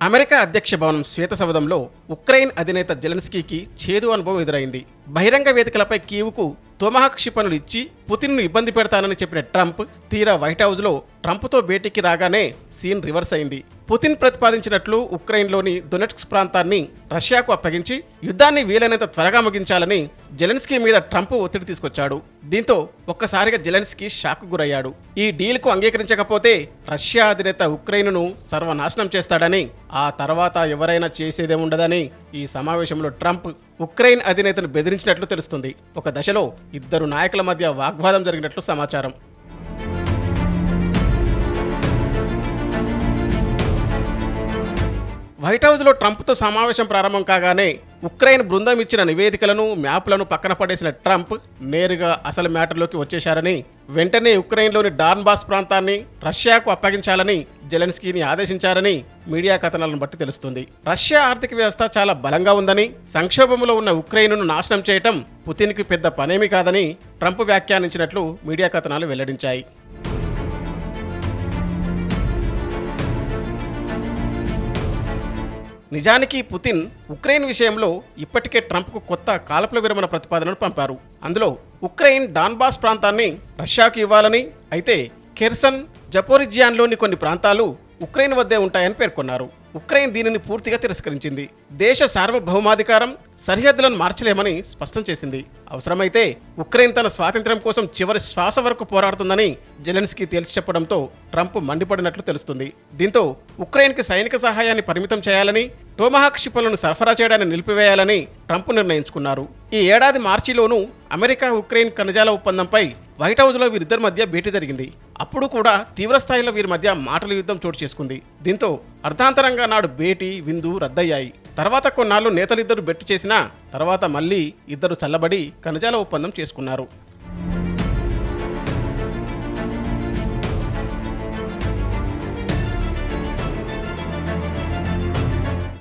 America అధ్యక్ష భవనం శ్వేతసౌధంలో Ukraine అధినేత జెలెన్స్కీకి చేదు అనుభవం ఎదురైంది. బహిరంగ వేదికలపై కీవుకు తొమహాక్ క్షిపణులు ఇచ్చి పుతిన్ను ఇబ్బంది పెడతానని చెప్పిన ట్రంప్ తీరా వైట్ హౌస్లో ట్రంప్తో భేటీకి రాగానే సీన్ రివర్స్ అయింది. పుతిన్ ప్రతిపాదించినట్లు ఉక్రెయిన్లోని దొనెట్స్ ప్రాంతాన్ని రష్యాకు అప్పగించి యుద్ధాన్ని వీలైనంత త్వరగా ముగించాలని జెలెన్స్కీ మీద ట్రంప్ ఒత్తిడి తీసుకొచ్చాడు. దీంతో ఒక్కసారిగా జెలెన్స్కీ షాక్ గురయ్యాడు. ఈ డీల్కు అంగీకరించకపోతే రష్యా అధినేత ఉక్రెయిన్ను సర్వనాశనం చేస్తాడని ఆ తర్వాత ఎవరైనా చేసేదే ఉండదని ఈ సమావేశంలో ట్రంప్ ఉక్రెయిన్ అధినేతను బెదిరించినట్లు తెలుస్తుంది. ఒక దశలో ఇద్దరు నాయకుల మధ్య వాగ్వాదం జరిగినట్లు సమాచారం. వైట్ హౌస్లో ట్రంప్తో సమావేశం ప్రారంభం కాగానే ఉక్రెయిన్ బృందం ఇచ్చిన నివేదికలను మ్యాప్లను పక్కన పడేసిన ట్రంప్ నేరుగా అసలు మ్యాటర్లోకి వచ్చేశారని వెంటనే ఉక్రెయిన్లోని డాన్బాస్ ప్రాంతాన్ని రష్యాకు అప్పగించాలని జెలెన్స్కీని ఆదేశించారని మీడియా కథనాలను బట్టి తెలుస్తుంది. రష్యా ఆర్థిక వ్యవస్థ చాలా బలంగా ఉందని సంక్షోభంలో ఉన్న ఉక్రెయిన్ను నాశనం చేయటం పుతిన్కి పెద్ద పనేమీ కాదని ట్రంప్ వ్యాఖ్యానించినట్లు మీడియా కథనాలు వెల్లడించాయి. నిజానికి పుతిన్ ఉక్రెయిన్ విషయంలో ఇప్పటికే ట్రంప్కు కొత్త కాలపుల విరమణ ప్రతిపాదనను పంపారు. అందులో ఉక్రెయిన్ డాన్బాస్ ప్రాంతాన్ని రష్యాకు ఇవ్వాలని అయితే కెర్సన్ జపోరిజియాన్లోని కొన్ని ప్రాంతాలు ఉక్రెయిన్ వద్దే ఉంటాయని పేర్కొన్నారు. ఉక్రెయిన్ దీనిని పూర్తిగా తిరస్కరించింది. దేశ సార్వభౌమాధికారం సరిహద్దులను మార్చలేమని స్పష్టం చేసింది. అవసరమైతే ఉక్రెయిన్ తన స్వాతంత్ర్యం కోసం చివరి శ్వాస వరకు పోరాడుతుందని జెలెన్స్కీ తేల్చి చెప్పడంతో ట్రంప్ మండిపడినట్లు తెలుస్తుంది. దీంతో ఉక్రెయిన్కి సైనిక సహాయాన్ని పరిమితం చేయాలని టోమహాక్ క్షిపణులను సరఫరా చేయడాన్ని నిలిపివేయాలని ట్రంప్ నిర్ణయించుకున్నారు. ఈ ఏడాది మార్చిలోనూ అమెరికా ఉక్రెయిన్ కణజాల ఒప్పందంపై వైట్ హౌస్లో వీరిద్దరి మధ్య భేటీ జరిగింది. అప్పుడు కూడా తీవ్రస్థాయిలో వీరి మధ్య మాటల యుద్ధం చోటు చేసుకుంది. దీంతో అర్ధాంతరంగా నాడు భేటీ విందు రద్దయ్యాయి. తర్వాత కొన్నాళ్ళు నేతలిద్దరు బెట్టు చేసినా తర్వాత మళ్ళీ ఇద్దరు చల్లబడి ఖనిజాల ఒప్పందం చేసుకున్నారు.